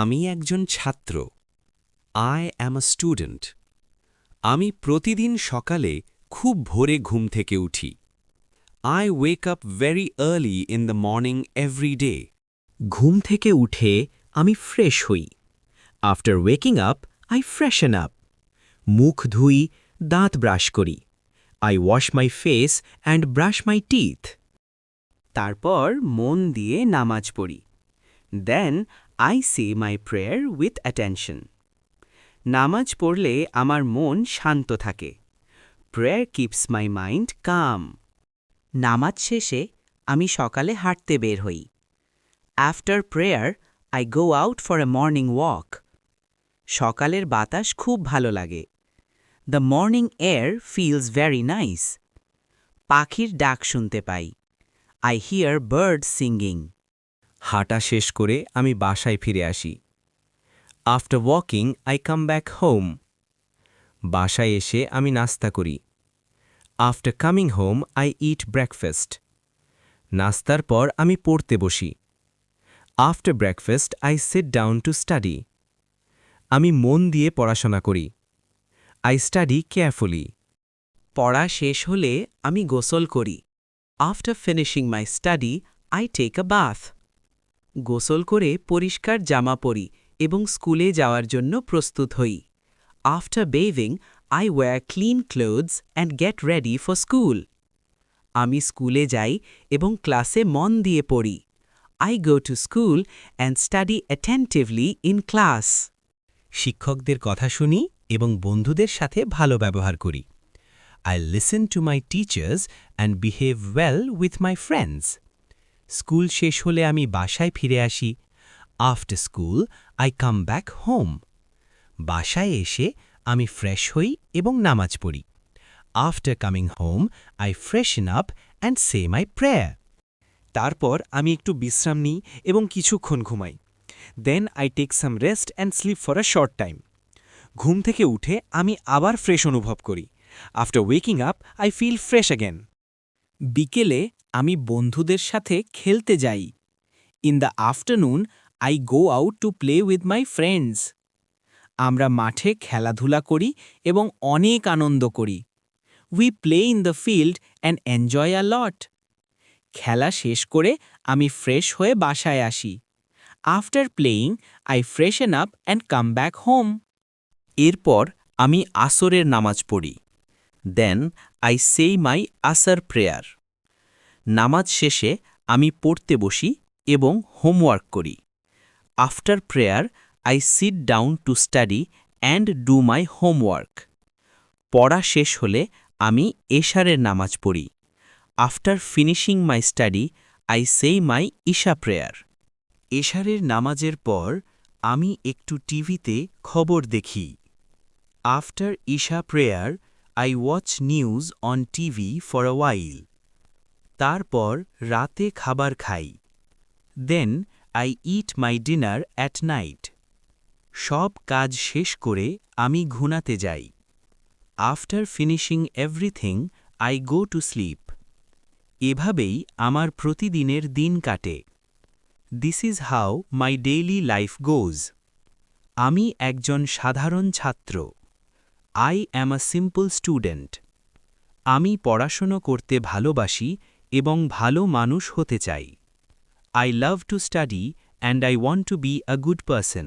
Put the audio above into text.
আমি একজন ছাত্র। আই অ্যাম আ স্টুডেন্ট আমি প্রতিদিন সকালে খুব ভোরে ঘুম থেকে উঠি। I wake up very early in the morning every day ঘুম থেকে উঠে আমি ফ্রেশ হই। After waking up I freshen up মুখ ধুই, দাঁত ব্রাশ করি। I wash my face and brush my teeth তারপর মন দিয়ে নামাজ পড়ি। Then I say my prayer with attention নামাজ পড়লে আমার মন শান্ত থাকে। Prayer keeps my mind calm নামাজ শেষে আমি সকালে হাঁটতে বের হই। After prayer I go out for a morning walk সকালের বাতাস খুব ভালো লাগে। The morning air feels very nice পাখির ডাক শুনতে পাই। আই হিয়ার বার্ড সিঙ্গিং হাঁটা শেষ করে আমি বাসায় ফিরে আসি। After walking I come back home বাসায় এসে আমি নাস্তা করি। After coming home I eat breakfast নাস্তার পর আমি পড়তে বসি। After breakfast I sit down to study আমি মন দিয়ে পড়াশোনা করি। আই স্টাডি কেয়ারফুলি পড়া শেষ হলে আমি গোসল করি। After finishing my study I take a bath গোসল করে পরিষ্কার জামা পরি এবং স্কুলে যাওয়ার জন্য প্রস্তুত হই। After bathing I wear clean clothes and get ready for school আমি স্কুলে যাই এবং ক্লাসে মন দিয়ে পড়ি। I go to school and study attentively in class শিক্ষকদের কথা শুনি এবং বন্ধুদের সাথে ভালো ব্যবহার করি। I listen to my teachers and behave well with my friends school শেষ হলে আমি বাসায় ফিরে আসি। After school I come back home বাসায় এসে আমি ফ্রেশ হই এবং নামাজ পড়ি। After coming home I freshen up and say my prayer তারপর আমি একটু বিশ্রাম নিই এবং কিছুক্ষণ ঘুমাই। Then I take some rest and sleep for a short time ঘুম থেকে উঠে আমি আবার ফ্রেশ অনুভব করি। After waking up I feel fresh again বিকেলে আমি বন্ধুদের সাথে খেলতে যাই। In the afternoon I go out to play with my friends আমরা মাঠে খেলাধুলা করি এবং অনেক আনন্দ করি। We play in the field and enjoy a lot খেলা শেষ করে আমি ফ্রেশ হয়ে বাসায় আসি। After playing I freshen up and come back home এরপর আমি আসরের নামাজ পড়ি। দেন আই সেই মাই আসার প্রেয়ার নামাজ শেষে আমি পড়তে বসি এবং হোমওয়ার্ক করি। After prayer, I sit down to study and do my homework. পড়া শেষ হলে আমি এশারের নামাজ পড়ি। After finishing my study, I say my Isha prayer. এশারের নামাজের পর আমি একটু টিভিতে খবর দেখি। After Isha prayer, I watch news on TV for a while. তারপর রাতে খাবার খাই। Then I eat my dinner at night সব কাজ শেষ করে আমি ঘুনাতে যাই। After finishing everything I go to sleep এভাবেই আমার প্রতিদিনের দিন কাটে। This is how my daily life goes আমি একজন সাধারণ ছাত্র। I am a simple student আমি পড়াশোনা করতে ভালোবাসি এবং ভালো মানুষ হতে চাই। I love to study and I want to be a good person